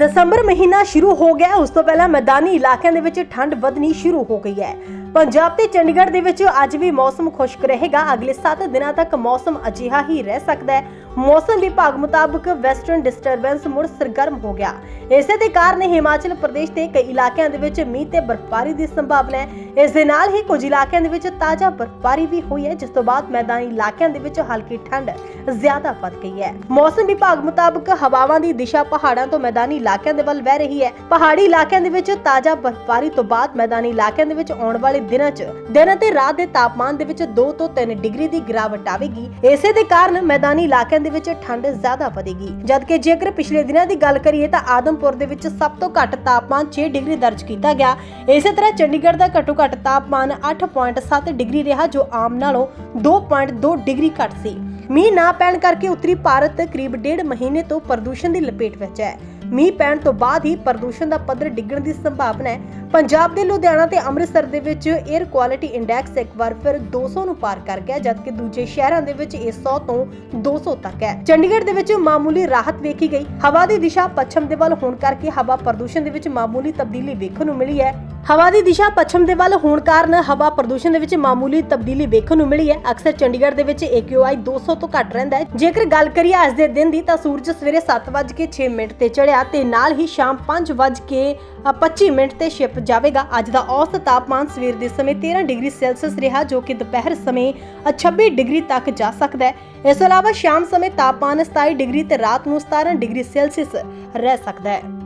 ਦਸੰਬਰ ਮਹੀਨਾ ਸ਼ੁਰੂ ਹੋ ਗਿਆ। ਉਸ ਤੋਂ ਪਹਿਲਾਂ ਮੈਦਾਨੀ ਇਲਾਕਿਆਂ ਦੇ ਵਿੱਚ ਠੰਡ ਵਧਣੀ ਸ਼ੁਰੂ ਹੋ ਗਈ ਹੈ। ਪੰਜਾਬ ਤੇ ਚੰਡੀਗੜ੍ਹ ਦੇ ਵਿੱਚ ਅੱਜ ਵੀ ਮੌਸਮ ਖੁਸ਼ਕ ਰਹੇਗਾ। ਅਗਲੇ 7 ਦਿਨਾਂ ਤੱਕ ਮੌਸਮ ਅਜਿਹਾ ਹੀ ਰਹਿ ਸਕਦਾ ਹੈ। ਮੌਸਮ ਵਿਭਾਗ ਮੁਤਾਬਕ ਵੈਸਟਰਨ ਡਿਸਟਰਬੈਂਸ ਮੁੜ ਸਰਗਰਮ ਹੋ ਗਿਆ। ਇਸੇ ਦੇ ਕਾਰਨ ਹਿਮਾਚਲ ਪ੍ਰਦੇਸ਼ ਦੇ ਕਈ ਇਲਾਕਿਆਂ ਦੇ ਵਿੱਚ ਮੀਂਹ ਤੇ ਬਰਫ਼ਬਾਰੀ ਦੀ ਸੰਭਾਵਨਾ ਹੈ। ਇਸ ਦੇ ਨਾਲ ਹੀ ਕੁਝ ਇਲਾਕਿਆਂ ਦੇ ਵਿੱਚ ਤਾਜ਼ਾ ਬਰਫ਼ਬਾਰੀ ਵੀ ਹੋਈ ਹੈ, ਜਿਸ ਤੋਂ ਬਾਅਦ ਮੈਦਾਨੀ ਇਲਾਕਿਆਂ ਦੇ ਵਿੱਚ ਹਲਕੀ ਠੰਡ ਜ਼ਿਆਦਾ ਵੱਧ ਗਈ ਹੈ। ਮੌਸਮ ਵਿਭਾਗ ਮੁਤਾਬਕ ਹਵਾਵਾਂ ਦੀ ਦਿਸ਼ਾ ਪਹਾੜਾਂ ਤੋਂ ਮੈਦਾਨੀ ਇਲਾਕਿਆਂ ਦੇ ਵੱਲ ਵਹਿ ਰਹੀ ਹੈ। ਪਹਾੜੀ ਇਲਾਕਿਆਂ ਦੇ ਵਿੱਚ ਤਾਜ਼ਾ ਬਰਫ਼ਬਾਰੀ ਤੋਂ ਬਾਅਦ ਮੈਦਾਨੀ ਇਲਾਕਿਆਂ ਦੇ ਵਿੱਚ ਆਉਣ ਵਾਲੇ ਦਿਨਾਂ 'ਚ, ਦਿਨ ਅਤੇ ਰਾਤ ਦੇ ਤਾਪਮਾਨ ਦੇ ਵਿੱਚ 2 ਤੋਂ 3 ਡਿਗਰੀ ਦੀ ਗਿਰਾਵਟ ਆਵੇਗੀ। ਇਸੇ ਦੇ ਕਾਰਨ ਮੈਦਾਨੀ ਇਲਾਕਿਆਂ ਦੇ ਵਿੱਚ ਠੰਡ ਜ਼ਿਆਦਾ ਵਧੇਗੀ। ਜਦਕਿ ਜੇਕਰ ਪਿਛਲੇ ਦਿਨਾਂ ਦੀ ਗੱਲ ਕਰੀਏ ਤਾਂ ਆਦਮਪੁਰ ਦੇ ਵਿੱਚ ਸਭ ਤੋਂ ਘੱਟ ਤਾਪਮਾਨ 6 ਡਿਗਰੀ ਦਰਜ ਕੀਤਾ ਗਿਆ। ਇਸੇ ਤਰ੍ਹਾਂ ਚੰਡੀਗੜ੍ਹ ਦਾ ਘੱਟੋ ਘੱਟ ਤਾਪਮਾਨ 8.7 ਡਿਗਰੀ ਰਿਹਾ, ਜੋ ਆਮ ਨਾਲੋਂ 2.2 ਡਿਗਰੀ ਘੱਟ ਸੀ। ਮੀਂਹ ਨਾ ਪੈਣ ਕਰਕੇ ਉੱਤਰੀ ਭਾਰਤ ਕਰੀਬ ਡੇਢ ਮਹੀਨੇ ਤੋਂ ਪ੍ਰਦੂਸ਼ਣ ਦੀ ਲਪੇਟ ਵਿੱਚ ਹੈ। ਮੀਂਹ ਪੈਣ ਤੋਂ ਬਾਅਦ ਹੀ ਪ੍ਰਦੂਸ਼ਣ ਦਾ ਪੱਧਰ ਡਿੱਗਣ ਦੀ ਸੰਭਾਵਨਾ ਹੈ। ਪੰਜਾਬ ਦੇ ਲੁਧਿਆਣਾ ਤੇ ਅੰਮ੍ਰਿਤਸਰ ਦੇ ਵਿੱਚ 에ਅਰ ਕੁਆਲਿਟੀ ਇੰਡੈਕਸ ਇੱਕ ਵਾਰ ਫਿਰ 200 ਨੂੰ ਪਾਰ ਕਰ ਗਿਆ, ਜਦਕਿ ਦੂਜੇ ਸ਼ਹਿਰਾਂ ਦੇ ਵਿੱਚ ਇਹ 100 ਤੋਂ 200 ਤੱਕ ਹੈ। ਚੰਡੀਗੜ੍ਹ ਦੇ ਵਿੱਚ ਮਾਮੂਲੀ ਰਾਹਤ ਵੇਖੀ ਗਈ। ਹਵਾ ਦੀ ਦਿਸ਼ਾ ਪੱਛਮ ਦੇ ਵੱਲ ਹੋਣ ਕਰਕੇ ਹਵਾ ਪ੍ਰਦੂਸ਼ਣ ਦੇ ਵਿੱਚ ਮਾਮੂਲੀ ਤਬਦੀਲੀ ਵੇਖਣ ਨੂੰ ਮਿਲੀ ਹੈ। ਹਵਾ ਦੀ ਦਿਸ਼ਾ ਪੱਛਮ ਦੇ ਵੱਲ ਹੋਣ ਕਾਰਨ ਹਵਾ ਪ੍ਰਦੂਸ਼ਣ ਦੇ ਵਿੱਚ ਮਾਮੂਲੀ ਤਬਦੀਲੀ ਵੇਖਣ ਨੂੰ ਮਿਲੀ ਹੈ। ਅਕਸਰ ਚੰਡੀਗੜ੍ਹ ਦੇ ਵਿੱਚ AQI 200 ਤੋਂ ਘੱਟ ਰਹਿੰਦਾ ਹੈ। ਜੇਕਰ ਗੱਲ ਕਰੀਏ ਅੱਜ ਦੇ ਦਿਨ ਦੀ ਤਾਂ ਸੂਰਜ ਸਵੇਰੇ 7:06 ਮਿੰਟ ਤੇ ਚੜ੍ਹਿਆ ਤੇ ਨਾਲ ਹੀ ਸ਼ਾਮ 5:25 ਮਿੰਟ ਤੇ ਛਿਪ ਜਾਵੇਗਾ। ਅੱਜ ਦਾ ਔਸਤ ਤਾਪਮਾਨ ਸਵੇਰ ਦੇ ਸਮੇਂ 13 ਡਿਗਰੀ ਸੈਲਸੀਅਸ ਰਿਹਾ, ਜੋ ਕਿ ਦੁਪਹਿਰ ਸਮੇਂ, ਅ 26 ਡਿਗਰੀ ਤੱਕ ਜਾ ਸਕਦਾ ਹੈ। ਇਸ ਤੋਂ ਇਲਾਵਾ ਸ਼ਾਮ ਸਮੇਂ ਤਾਪਮਾਨ 27 ਡਿਗਰੀ ਤੇ ਰਾਤ ਨੂੰ 17 ਡਿਗਰੀ ਸੈਲਸੀਅਸ ਰਹਿ ਸਕਦਾ ਹੈ।